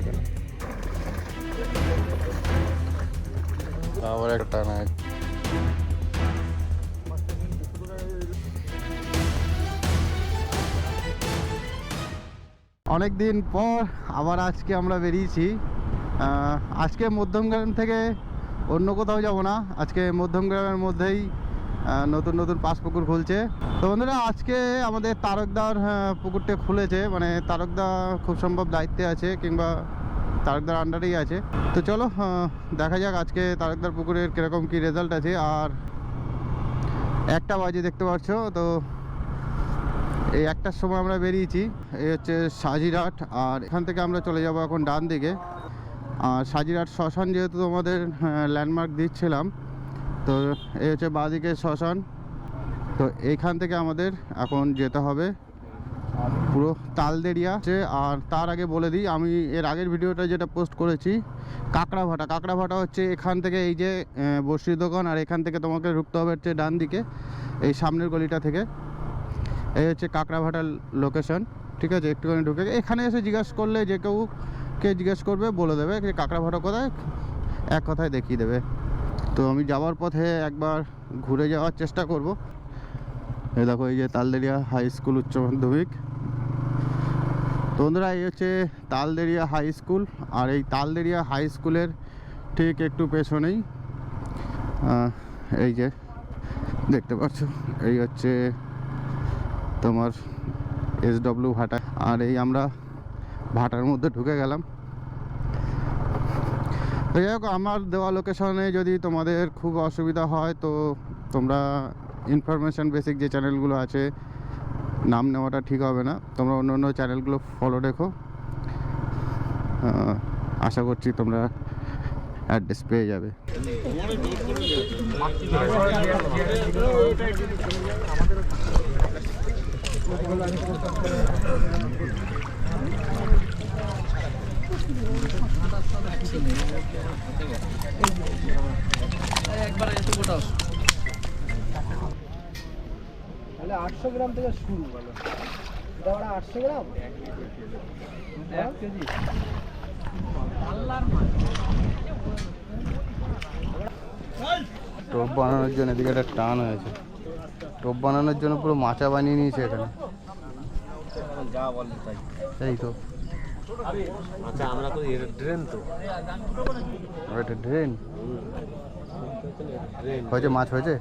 এখানে আবার একটা আছে। অনেক দিন পর আবার আজকে আমরা বেরিয়েছি। আজকে মধ্যমগ্রাম থেকে অন্য কোথাও যাব না। আজকে মধ্যমগ্রামের মধ্যেই নতুন নতুন পাঁচ পুকুর খুলছে। তো বন্ধুরা, আজকে আমাদের তারকদার পুকুরটা খুলেছে। মানে তারকদা খুব সম্ভব দায়িত্বে আছে, কিংবা তারকদার আন্ডারেই আছে। তো চলো দেখা যাক আজকে তারকদার পুকুরের কীরকম কী রেজাল্ট আছে। আর একটা বাজে দেখতে পাচ্ছ, তো এই একটার সময় আমরা বেরিয়েছি। এই হচ্ছে সাজিরহাট, আর এখান থেকে আমরা চলে যাব এখন ডান দিকে। আর সাজিরহাট শ্মশান যেহেতু তোমাদের ল্যান্ডমার্ক দিচ্ছিলাম তো এই হচ্ছে বাঁদিকে শ্মশান। তো এইখান থেকে আমাদের এখন যেতে হবে। পুরো তালদেরিয়া আছে। আর তার আগে বলে দিই, আমি এর আগের ভিডিওটা যেটা পোস্ট করেছি কাঁকড়া ভাটা কাঁকড়া ভাটা হচ্ছে এখান থেকে এই যে বসির দোকান, আর এখান থেকে তোমাকে ঢুকতে হবে হচ্ছে ডান দিকে, এই সামনের গলিটা থেকে। এই হচ্ছে কাঁকড়া ভাটার লোকেশন ঠিক আছে? একটুখানি ঢুকে এখানে এসে জিজ্ঞেস করলে যে কেউ কে জিজ্ঞেস করবে, বলে দেবে যে কাঁকড়া ভাটা কোথায়? এক কথায় দেখিয়ে দেবে। তো আমি যাওয়ার পথে একবার ঘুরে যাওয়ার চেষ্টা করব। এ দেখো, এই যে তালদেরিয়া হাই স্কুল উচ্চ মাধ্যমিক। তো বন্ধুরা, এই হচ্ছে তালদেরিয়া হাই স্কুল। আর এই তালদেরিয়া হাই স্কুলের ঠিক একটু পেছনেই এই যে দেখতে পাচ্ছ, এই হচ্ছে তোমার এস ডব্লিউ ভাটা। আর এই আমরা ভাটার মধ্যে ঢুকে গেলাম। তো যাই হোক, আমার দেওয়া লোকেশনে যদি তোমাদের খুব অসুবিধা হয়, তো তোমরা ইনফরমেশান বেসিক যে চ্যানেলগুলো আছে, নাম নেওয়াটা ঠিক হবে না। তোমরা অন্য অন্য চ্যানেলগুলো ফলো রেখো আশা করছি তোমরা অ্যাড্রেস পেয়ে যাবে। তাহলে আটশো গ্রাম থেকে শুরু বলো। এটা ওরা আটশো গ্রাম? এক কেজি। টোপ বানানোর জন্য এদিকে একটা টান হয়েছে। টোপ বানানোর জন্য পুরো মাচা বানিয়ে নিয়েছে এখানে। যা বলে তাই। এই তো। আচ্ছা আমরা ড্রেন তো। এটা ড্রেন হয়েছে মাছ হয়েছে?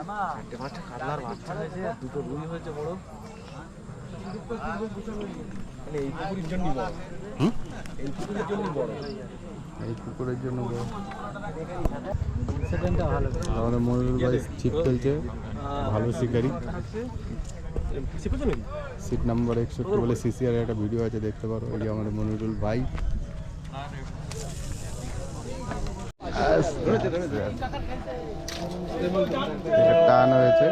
চারটে পাঁচটা কাতলার বাচ্চা হয়েছে দুটো রুই হয়েছে বড়। মানে এই পুকুরের জন্যই বড়। এই পুকুরের জন্য বড়। আমাদের মনিরুল ভাই ছিপ ফেলছে, ভালো শিকারি। সিট নাম্বার একষট্টি বলে সিসিআর একটা ভিডিও আছে, দেখতে পারো। এই যে আমাদের মনিরুল ভাই। টান হয়েছে।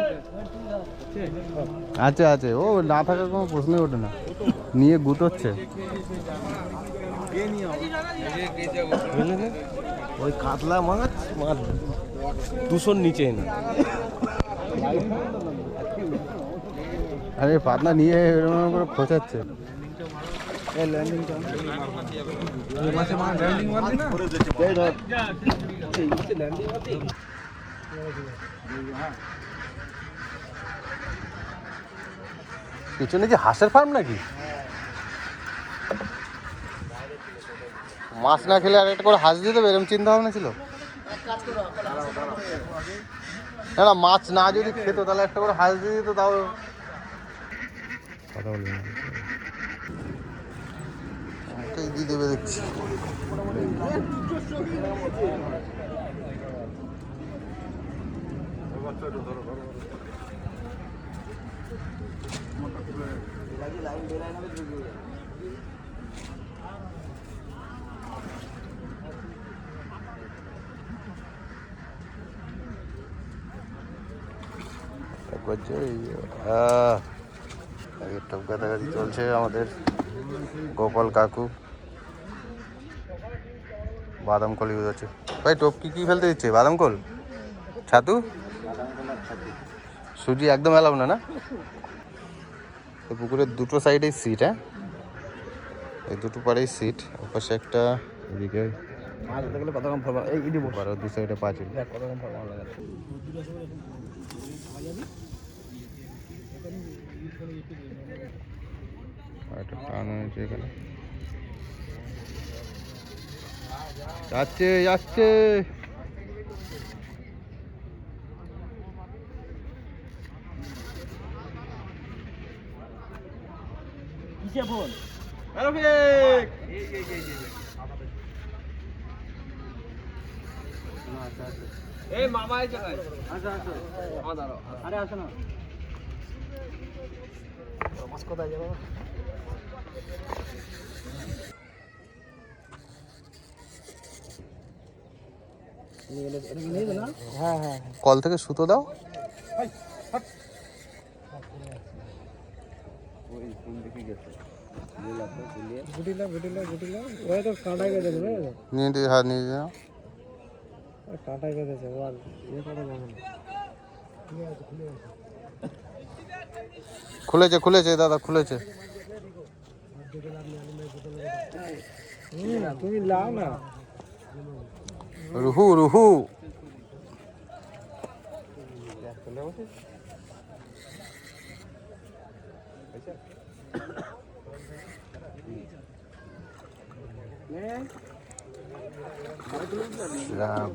আছে আছে। ও, না থাকার কোনো প্রশ্নই ওঠে না। নিয়ে গুটোচ্ছে ওই কাতলা মাছ মাছ দুশোর নিচে না। আরে পাতলা নিয়ে এরকম করে খোঁচাচ্ছে। পিছনে কি হাঁসের ফার্ম নাকি? মাছ না খেলে আর একটা করে হাঁস দিয়ে দেবে এরকম চিন্তা ভাবনা ছিল? না না মাছ না যদি খেত তাহলে একটা করে হাঁস দিয়ে দিত তাও কথা বলবি দিয়ে দেবে দেখছি। আহ, এই টপ গাদাগাদি চলছে আমাদের। গোপাল কাকু বাদাম কল ইউজ আছে ভাই টোপ কি কি ফেলতে দিচ্ছে? বাদাম কল? ছাতু? সুজি একদম এলাম না না? এই পুকুরের দুটো সাইডেই সিট হ্যাঁ? এই দুটো পাড়েই সিট ওপাশে একটা এদিকে দু সাইডে পাঁচিল দেখ কত কম ফল ভালো লাগে আর একটা টান হয়েছে এখানে। যাচ্ছে যাচ্ছে। কিসে ফোন এই মামা এই জায়গায় আচ্ছা আচ্ছা। আরে আসো না। মাছ কোথায় যাব হ্যাঁ হ্যাঁ কল থেকে সুতো দাও। নিয়ে দিয়ে হাত নিয়ে যাও কাঁটা কেটেছে ও ইয়ে করা যাবে না খুলেছে খুলেছে দাদা খুলেছে। হুম, তুমি লাও না। রুহু রুহু।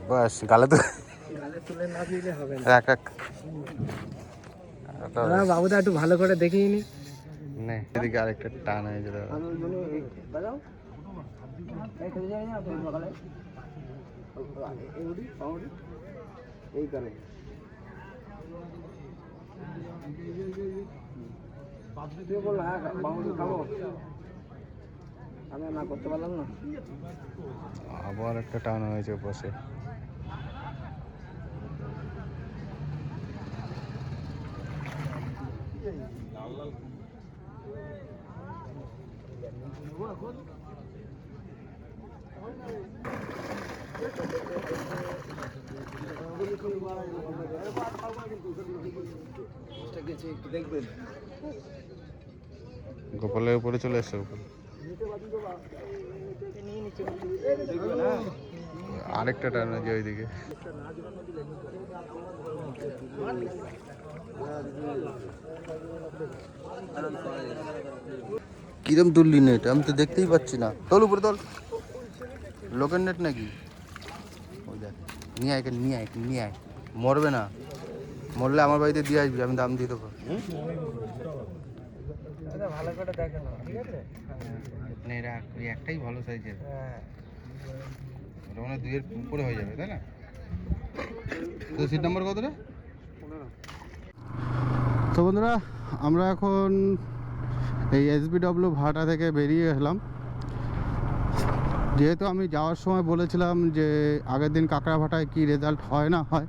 বাস গালে তো গালে তুলে না দিলে হবে না। রাখ রাখ। বাবুদা একটু ভালো করে দেখিয়ে নি। নে এদিকে আরেকটা টান এই তুই বল হ্যাঁ বাবুদি খাব আমি না করতে পারলাম না আবার একটা টান হয়েছে বসে গোপালের উপরে চলে এসছে গোপাল। আরেকটা টান হয়েছে ওইদিকে। কিরম তুললি নেট আমি তো দেখতেই পাচ্ছি না। তোল উপরে তোল লোকের নেট নাকি? ওই দেখ নিয়ে আয় নিয়ে আয় নিয়ে আয়। মরবে না। মরলে আমার বাড়িতে দিয়ে আসবি আমি দাম দিয়ে দেবো। ভালো করে দেখে না ঠিক আছে? নে রাখ ওই একটাই ভালো সাইজের হ্যাঁ। ওটা দুইয়ের উপরে হয়ে যাবে তাই না? তো সিট নাম্বার কত রে? তো বন্ধুরা, আমরা এখন এই এসবিডব্লিউ ভাটা থেকে বেরিয়ে এলাম। যেহেতু আমি যাওয়ার সময় বলেছিলাম যে আগের দিন কাঁকড়া ভাটায় কী রেজাল্ট হয় না হয়,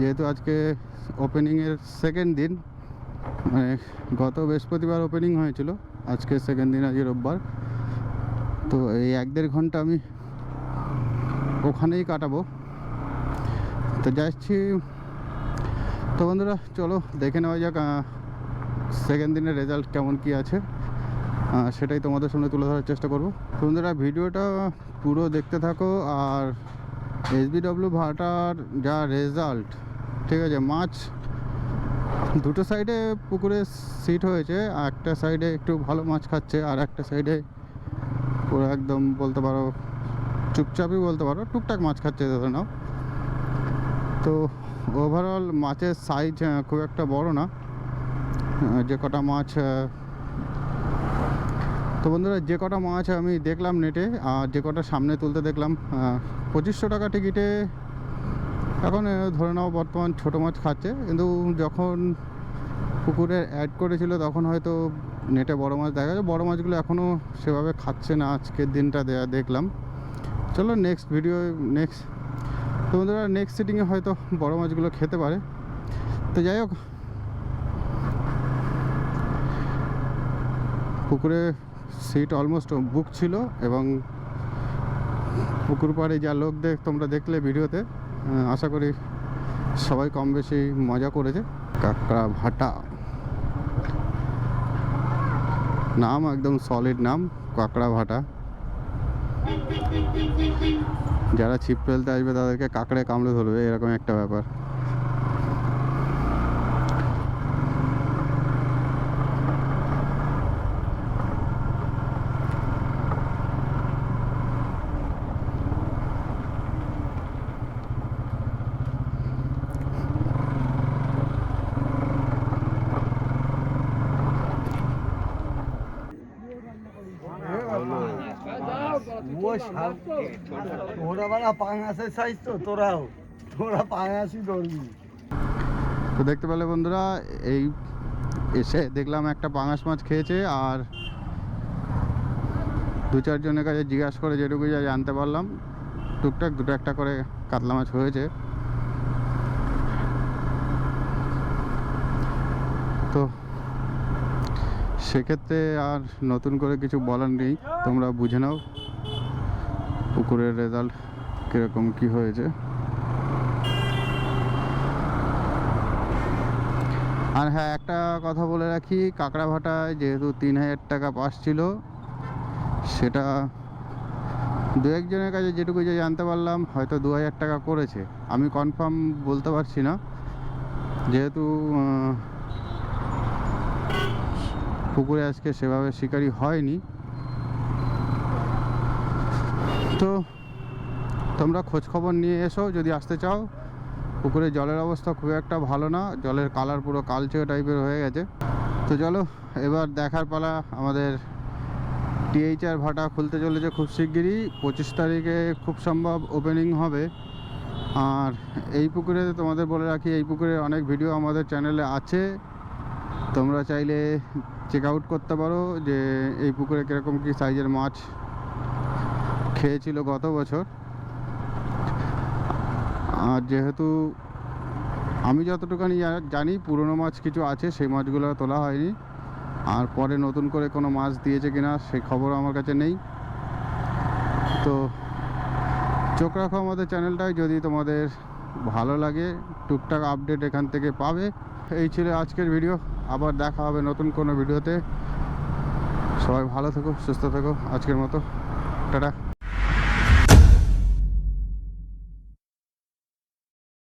যেহেতু আজকে ওপেনিংয়ের সেকেন্ড দিন মানে গত বৃহস্পতিবার ওপেনিং হয়েছিল, আজকে সেকেন্ড দিন, আজকে রোববার। তো এই এক দেড় ঘণ্টা আমি ওখানেই কাটাবো। তো যাচ্ছি তো বন্ধুরা, চলো দেখে নেওয়া যাক সেকেন্ড দিনের রেজাল্ট কেমন কি আছে। সেটাই তোমাদের সামনে তুলে ধরার চেষ্টা করব। বন্ধুরা, ভিডিওটা পুরো দেখতে থাকো, আর এসবিডব্লিউ ভাটার যা রেজাল্ট ঠিক আছে, মাছ দুটো সাইডে পুকুরে সিট হয়েছে, একটা সাইডে একটু ভালো মাছ খাচ্ছে, আর একটা সাইডে পুরো একদম বলতে পারো, চুপচাপই বলতে পারো, টুকটাক মাছ খাচ্ছে, ধরে নাও। তো ওভারঅল মাছের সাইজ খুব একটা বড় না। যে কটা মাছ তো বন্ধুরা, যে কটা মাছ আমি দেখলাম নেটে আর যে কটা সামনে তুলতে দেখলাম পঁচিশশো টাকা টিকিটে এখন ধরে নাও বর্তমান ছোটো মাছ খাচ্ছে। কিন্তু যখন পুকুরে অ্যাড করেছিল, তখন হয়তো নেটে বড় মাছ দেখা যায়। বড় মাছগুলো এখনও সেভাবে খাচ্ছে না আজকের দিনটা দেয়া দেখলাম। চলো নেক্সট ভিডিও নেক্সট তো বন্ধুরা নেক্সট সিটিংয়ে হয়তো বড় মাছগুলো খেতে পারে। তো যাই হোক, পুকুরে সিট অলমোস্ট বুক ছিল এবং পুকুর পাড়ে যা লোক দেখ, তোমরা দেখলে ভিডিওতে আশা করি সবাই কম বেশি মজা করেছে। কাঁকড়া ভাটা। নাম একদম সলিড নাম, কাঁকড়া ভাটা। যারা ছিপ ফেলতে আসবে তাদেরকে কাঁকড়ে কামড়ে ধরবে এরকম একটা ব্যাপার। তো দেখতে পেলে বন্ধুরা, এই এসে দেখলাম একটা পাঙাশ মাছ খেয়েছে আর দু চারজনের কাছে জিজ্ঞাসা করে যেটুকু যা জানতে পারলাম, টুকটাক দুটো একটা করে কাতলা মাছ হয়েছে। তো সেক্ষেত্রে আর নতুন করে কিছু বলার নেই, তোমরা বুঝে নাও। পুকুরের রেজাল্ট কীরকম, কী হয়েছে? আর হ্যাঁ একটা কথা বলে রাখি কাঁকড়া ভাটায় যেহেতু তিন হাজার টাকা পাস ছিল, সেটা দু একজনের কাছে যেটুকু যে জানতে পারলাম, হয়তো দু হাজার টাকা করেছে। আমি কনফার্ম বলতে পারছি না, যেহেতু পুকুরে আজকে সেভাবে শিকারি হয়নি। তো তোমরা খোঁজ খবর নিয়ে এসো, যদি আসতে চাও। পুকুরে জলের অবস্থা খুব একটা ভালো না, জলের কালার পুরো কালচে টাইপের হয়ে গেছে। তো চলো, এবার দেখার পালা আমাদের টিএইচআর ভাটা খুলতে চলেছে খুব শিগগিরই। পঁচিশ তারিখে খুব সম্ভব ওপেনিং হবে। আর এই পুকুরে তোমাদের বলে রাখি, এই পুকুরে অনেক ভিডিও আমাদের চ্যানেলে আছে। তোমরা চাইলে চেক আউট করতে পারো যে এই পুকুরে কীরকম কী সাইজের মাছ খেয়েছিল গত বছর। আর যেহেতু আমি যতটুকানি জানি পুরনো মাছ কিছু আছে, সেই মাছগুলো তোলা হয়নি। আর পরে নতুন করে কোনো মাছ দিয়েছে কিনা, সেই খবর আমার কাছে নেই। তো চোখ রাখো আমাদের চ্যানেলটায় যদি তোমাদের ভালো লাগে, টুকটাক আপডেট এখান থেকে পাবে। এই ছিল আজকের ভিডিও, আবার দেখা হবে নতুন কোনো ভিডিওতে। সবাই ভালো থেকো, সুস্থ থেকো, আজকের মতো, টাটা।